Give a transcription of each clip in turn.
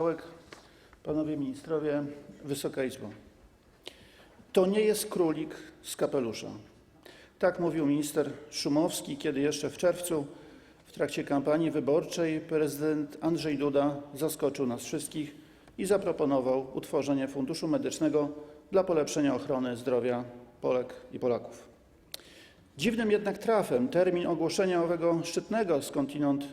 Marszałek, Panowie Ministrowie, Wysoka Izbo. To nie jest królik z kapelusza. Tak mówił minister Szumowski, kiedy jeszcze w czerwcu w trakcie kampanii wyborczej prezydent Andrzej Duda zaskoczył nas wszystkich i zaproponował utworzenie Funduszu Medycznego dla polepszenia ochrony zdrowia Polek i Polaków. Dziwnym jednak trafem termin ogłoszenia owego szczytnego skądinąd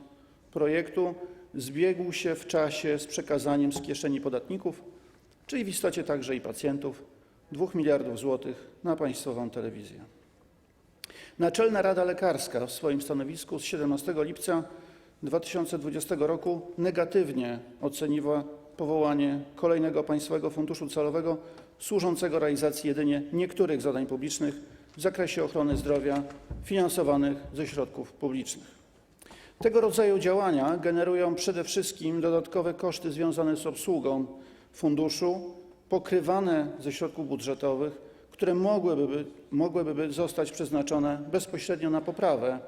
projektu zbiegł się w czasie z przekazaniem z kieszeni podatników, czyli w istocie także i pacjentów, 2 miliardów złotych na państwową telewizję. Naczelna Rada Lekarska w swoim stanowisku z 17 lipca 2020 roku negatywnie oceniła powołanie kolejnego państwowego funduszu celowego służącego realizacji jedynie niektórych zadań publicznych w zakresie ochrony zdrowia finansowanych ze środków publicznych. Tego rodzaju działania generują przede wszystkim dodatkowe koszty związane z obsługą funduszu, pokrywane ze środków budżetowych, które mogłyby, zostać przeznaczone bezpośrednio na poprawę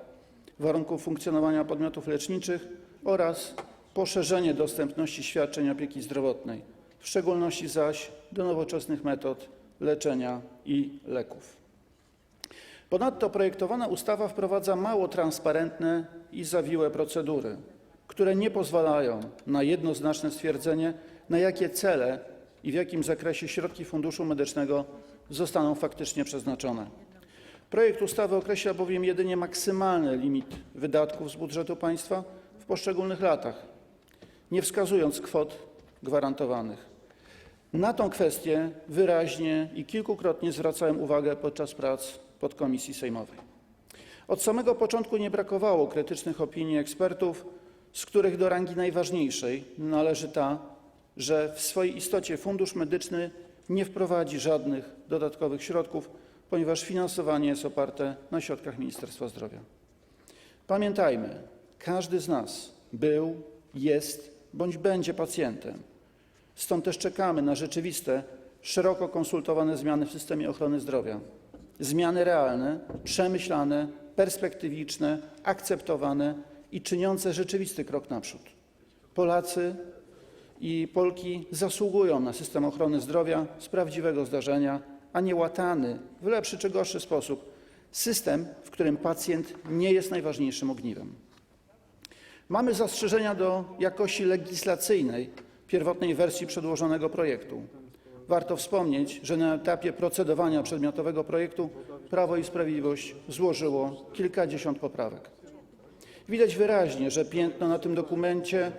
warunków funkcjonowania podmiotów leczniczych oraz poszerzenie dostępności świadczeń opieki zdrowotnej, w szczególności zaś do nowoczesnych metod leczenia i leków. Ponadto projektowana ustawa wprowadza mało transparentne i zawiłe procedury, które nie pozwalają na jednoznaczne stwierdzenie, na jakie cele i w jakim zakresie środki Funduszu Medycznego zostaną faktycznie przeznaczone. Projekt ustawy określa bowiem jedynie maksymalny limit wydatków z budżetu państwa w poszczególnych latach, nie wskazując kwot gwarantowanych. Na tę kwestię wyraźnie i kilkukrotnie zwracałem uwagę podczas prac podkomisji sejmowej. Od samego początku nie brakowało krytycznych opinii ekspertów, z których do rangi najważniejszej należy ta, że w swojej istocie Fundusz Medyczny nie wprowadzi żadnych dodatkowych środków, ponieważ finansowanie jest oparte na środkach Ministerstwa Zdrowia. Pamiętajmy, każdy z nas był, jest bądź będzie pacjentem. Stąd też czekamy na rzeczywiste, szeroko konsultowane zmiany w systemie ochrony zdrowia. Zmiany realne, przemyślane, perspektywiczne, akceptowane i czyniące rzeczywisty krok naprzód. Polacy i Polki zasługują na system ochrony zdrowia z prawdziwego zdarzenia, a nie łatany w lepszy czy gorszy sposób system, w którym pacjent nie jest najważniejszym ogniwem. Mamy zastrzeżenia do jakości legislacyjnej pierwotnej wersji przedłożonego projektu. Warto wspomnieć, że na etapie procedowania przedmiotowego projektu Prawo i Sprawiedliwość złożyło kilkadziesiąt poprawek. Widać wyraźnie, że piętno na tym dokumencie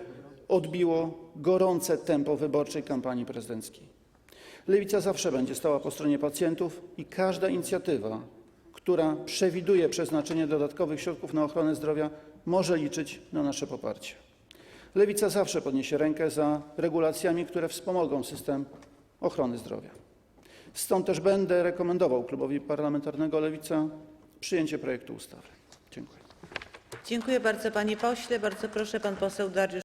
odbiło gorące tempo wyborczej kampanii prezydenckiej. Lewica zawsze będzie stała po stronie pacjentów i każda inicjatywa, która przewiduje przeznaczenie dodatkowych środków na ochronę zdrowia, może liczyć na nasze poparcie. Lewica zawsze podniesie rękę za regulacjami, które wspomogą system ochrony zdrowia. Stąd też będę rekomendował klubowi parlamentarnego Lewica przyjęcie projektu ustawy. Dziękuję. Dziękuję bardzo, panie pośle. Bardzo proszę, pan poseł Dariusz